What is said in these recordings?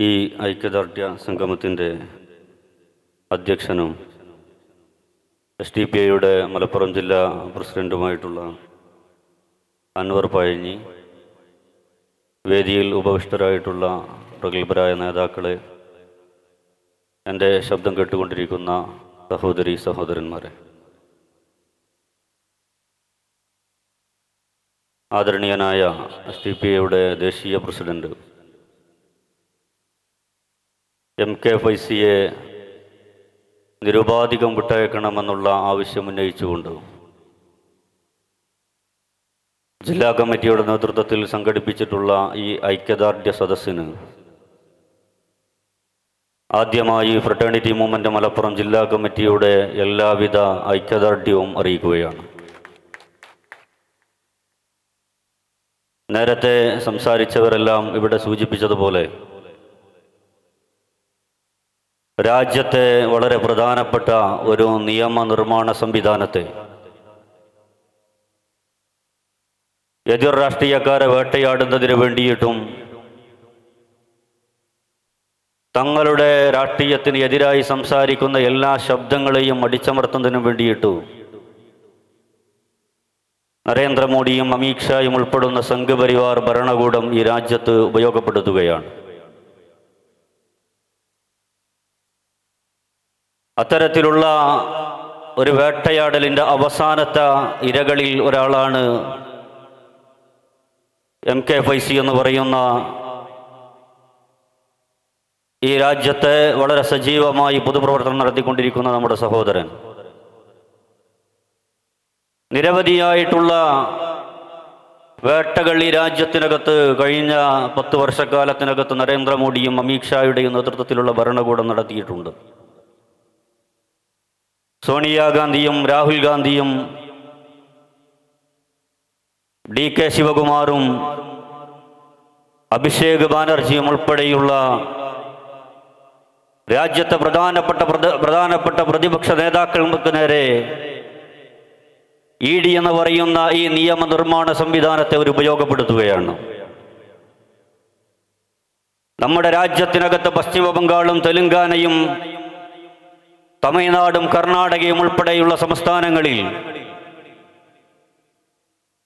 ഈ ഐക്യദാർഢ്യ സംഗമത്തിന്റെ അധ്യക്ഷനും S D P ഐയുടെ മലപ്പുറം ജില്ലാ പ്രസിഡന്റുമായിട്ടുള്ള അൻവർ പഴഞ്ഞി വേദിയിൽ ഉപവിഷ്ടരായിട്ടുള്ള പ്രഗത്ഭരായ നേതാക്കളെ എന്റെ ശബ്ദം കേട്ടുകൊണ്ടിരിക്കുന്ന സഹോദരി സഹോദരന്മാരെ. ആദരണീയനായ എസ് ഡി പി ഐയുടെ ദേശീയ പ്രസിഡന്റ് എം കെ ഫൈസിയെ നിരുപാധികം വിട്ടയക്കണമെന്നുള്ള ആവശ്യം ഉന്നയിച്ചുകൊണ്ട് ജില്ലാ കമ്മിറ്റിയുടെ നേതൃത്വത്തിൽ സംഘടിപ്പിച്ചിട്ടുള്ള ഈ ഐക്യദാർഢ്യ സദസ്സിന് ആദ്യമായി ഫ്രട്ടേണിറ്റി മൂവ്മെന്റ് മലപ്പുറം ജില്ലാ കമ്മിറ്റിയുടെ എല്ലാവിധ ഐക്യദാർഢ്യവും അറിയിക്കുകയാണ്. നേരത്തെ സംസാരിച്ചവരെല്ലാം ഇവിടെ സൂചിപ്പിച്ചതുപോലെ രാജ്യത്തെ വളരെ പ്രധാനപ്പെട്ട ഒരു നിയമനിർമ്മാണ സംവിധാനത്തെ എതിർ രാഷ്ട്രീയക്കാരെ വേട്ടയാടുന്നതിന് വേണ്ടിയിട്ടും തങ്ങളുടെ രാഷ്ട്രീയത്തിന് എതിരായി സംസാരിക്കുന്ന എല്ലാ ശബ്ദങ്ങളെയും അടിച്ചമർത്തുന്നതിനും വേണ്ടിയിട്ടു നരേന്ദ്രമോദിയും അമിത്ഷായും ഉൾപ്പെടുന്ന സംഘപരിവാർ ഭരണകൂടം ഈ രാജ്യത്ത് ഉപയോഗപ്പെടുത്തുകയാണ്. അത്തരത്തിലുള്ള ഒരു വേട്ടയാടലിന്റെ അവസാനത്തെ ഇരകളിൽ ഒരാളാണ് എം കെ ഫൈസി എന്ന് പറയുന്ന ഈ രാജ്യത്തെ വളരെ സജീവമായി പൊതുപ്രവർത്തനം നടത്തിക്കൊണ്ടിരിക്കുന്ന നമ്മുടെ സഹോദരൻ. നിരവധിയായിട്ടുള്ള വേട്ടകൾ ഈ രാജ്യത്തിനകത്ത് കഴിഞ്ഞ പത്ത് വർഷക്കാലത്തിനകത്ത് നരേന്ദ്രമോദിയും അമിത്ഷായുടെയും നേതൃത്വത്തിലുള്ള ഭരണകൂടം നടത്തിയിട്ടുണ്ട്. സോണിയാഗാന്ധിയും രാഹുൽ ഗാന്ധിയും ഡി കെ ശിവകുമാറും അഭിഷേക് ബാനർജിയും ഉൾപ്പെടെയുള്ള രാജ്യത്തെ പ്രധാനപ്പെട്ട പ്രധ- പ്രധാനപ്പെട്ട പ്രതിപക്ഷ നേതാക്കൾക്ക് നേരെ ഇ ഡി എന്ന് പറയുന്ന ഈ നിയമനിർമ്മാണ സംവിധാനത്തെ അവർ ഉപയോഗപ്പെടുത്തുകയാണ്. നമ്മുടെ രാജ്യത്തിനകത്ത് പശ്ചിമ ബംഗാളും തെലുങ്കാനയും തമിഴ്നാടും കർണാടകയും ഉൾപ്പെടെയുള്ള സംസ്ഥാനങ്ങളിൽ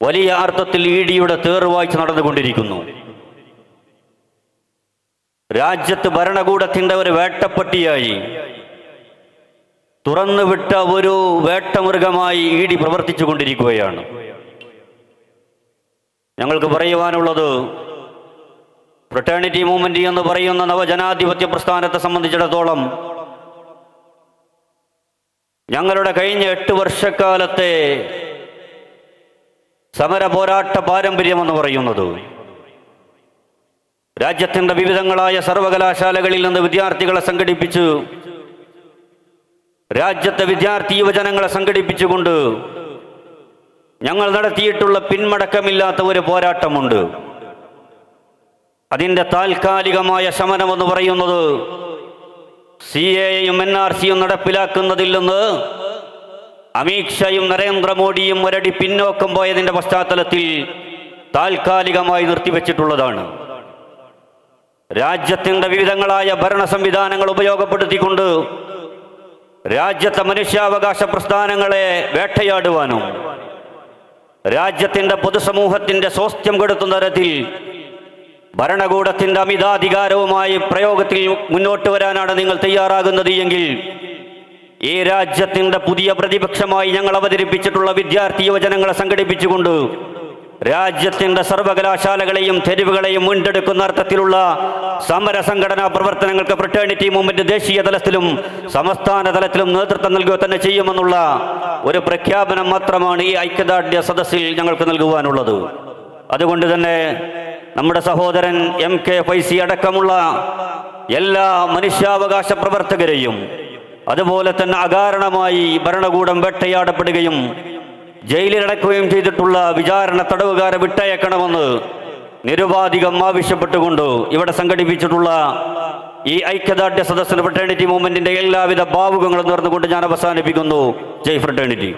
വലിയ അർത്ഥത്തിൽ ഇ ഡിയുടെ തേർവാഴ്ച നടന്നുകൊണ്ടിരിക്കുന്നു. രാജ്യത്ത് ഭരണകൂടത്തിന്റെ ഒരു വേട്ടപ്പട്ടിയായി തുറന്നുവിട്ട ഒരു വേട്ടമൃഗമായി ഇ ഡി പ്രവർത്തിച്ചു കൊണ്ടിരിക്കുകയാണ് ഞങ്ങൾക്ക് പറയുവാനുള്ളത് ഫ്രട്ടേണിറ്റി മൂവ്മെന്റ് എന്ന് പറയുന്ന നവജനാധിപത്യ പ്രസ്ഥാനത്തെ സംബന്ധിച്ചിടത്തോളം ഞങ്ങളുടെ കഴിഞ്ഞ എട്ട് വർഷക്കാലത്തെ സമര പോരാട്ട പാരമ്പര്യമെന്ന് പറയുന്നത് രാജ്യത്തിന്റെ വിവിധങ്ങളായ സർവകലാശാലകളിൽ നിന്ന് വിദ്യാർത്ഥികളെ സംഘടിപ്പിച്ചു രാജ്യത്തെ വിദ്യാർത്ഥി യുവജനങ്ങളെ സംഘടിപ്പിച്ചുകൊണ്ട് ഞങ്ങൾ നടത്തിയിട്ടുള്ള പിന്മടക്കമില്ലാത്ത ഒരു പോരാട്ടമുണ്ട്. അതിന്റെ താൽക്കാലികമായ ശമനമെന്ന് പറയുന്നത് സി എയും എൻ ആർ സിയും നടപ്പിലാക്കുന്നതിൽ നിന്ന് അമിത്ഷായും നരേന്ദ്രമോദിയും ഒരടി പിന്നോക്കം പോയതിന്റെ പശ്ചാത്തലത്തിൽ താൽക്കാലികമായി നിർത്തിവെച്ചിട്ടുള്ളതാണ്. രാജ്യത്തിന്റെ വിവിധങ്ങളായ ഭരണ സംവിധാനങ്ങൾ ഉപയോഗപ്പെടുത്തിക്കൊണ്ട് രാജ്യത്തെ മനുഷ്യാവകാശ പ്രസ്ഥാനങ്ങളെ വേട്ടയാടുവാനും രാജ്യത്തിന്റെ പൊതുസമൂഹത്തിന്റെ സ്വാസ്ഥ്യം കെടുത്തുന്ന തരത്തിൽ ഭരണകൂടത്തിന്റെ അമിതാധികാരവുമായി പ്രയോഗത്തിൽ മുന്നോട്ട് വരാനാണ് നിങ്ങൾ തയ്യാറാകുന്നത് എങ്കിൽ ഈ രാജ്യത്തിന്റെ പുതിയ പ്രതിപക്ഷമായി ഞങ്ങൾ അവതരിപ്പിച്ചിട്ടുള്ള വിദ്യാർത്ഥി യുവജനങ്ങളെ സംഘടിപ്പിച്ചുകൊണ്ട് രാജ്യത്തിന്റെ സർവകലാശാലകളെയും തെരുവുകളെയും വീണ്ടെടുക്കുന്ന അർത്ഥത്തിലുള്ള സമര സംഘടനാ പ്രവർത്തനങ്ങൾക്ക് ഫ്രട്ടേണിറ്റി മൂവ്മെന്റ് ദേശീയ തലത്തിലും സംസ്ഥാന തലത്തിലും നേതൃത്വം നൽകുക തന്നെ ചെയ്യുമെന്നുള്ള ഒരു പ്രഖ്യാപനം മാത്രമാണ് ഈ ഐക്യദാർഢ്യ സദസ്സിൽ ഞങ്ങൾക്ക് നൽകുവാനുള്ളത്. അതുകൊണ്ട് തന്നെ നമ്മുടെ സഹോദരൻ എം കെ ഫൈസി അടക്കമുള്ള എല്ലാ മനുഷ്യാവകാശ പ്രവർത്തകരെയും അതുപോലെ തന്നെ അകാരണമായി ഭരണകൂടം വേട്ടയാടപ്പെടുകയും ജയിലിലടക്കുകയും ചെയ്തിട്ടുള്ള വിചാരണ തടവുകാരെ വിട്ടയക്കണമെന്ന് നിരുപാധികം ആവശ്യപ്പെട്ടുകൊണ്ട് ഇവിടെ സംഘടിപ്പിച്ചിട്ടുള്ള ഈ ഐക്യദാർഢ്യ സദസ്സിന് ഫ്രട്ടേണിറ്റി മൂവ്മെന്റിന്റെ എല്ലാവിധ ഭാവുകങ്ങളും നേർന്നുകൊണ്ട് ഞാൻ അവസാനിപ്പിക്കുന്നു. ജയ് ഫ്രട്ടേണിറ്റി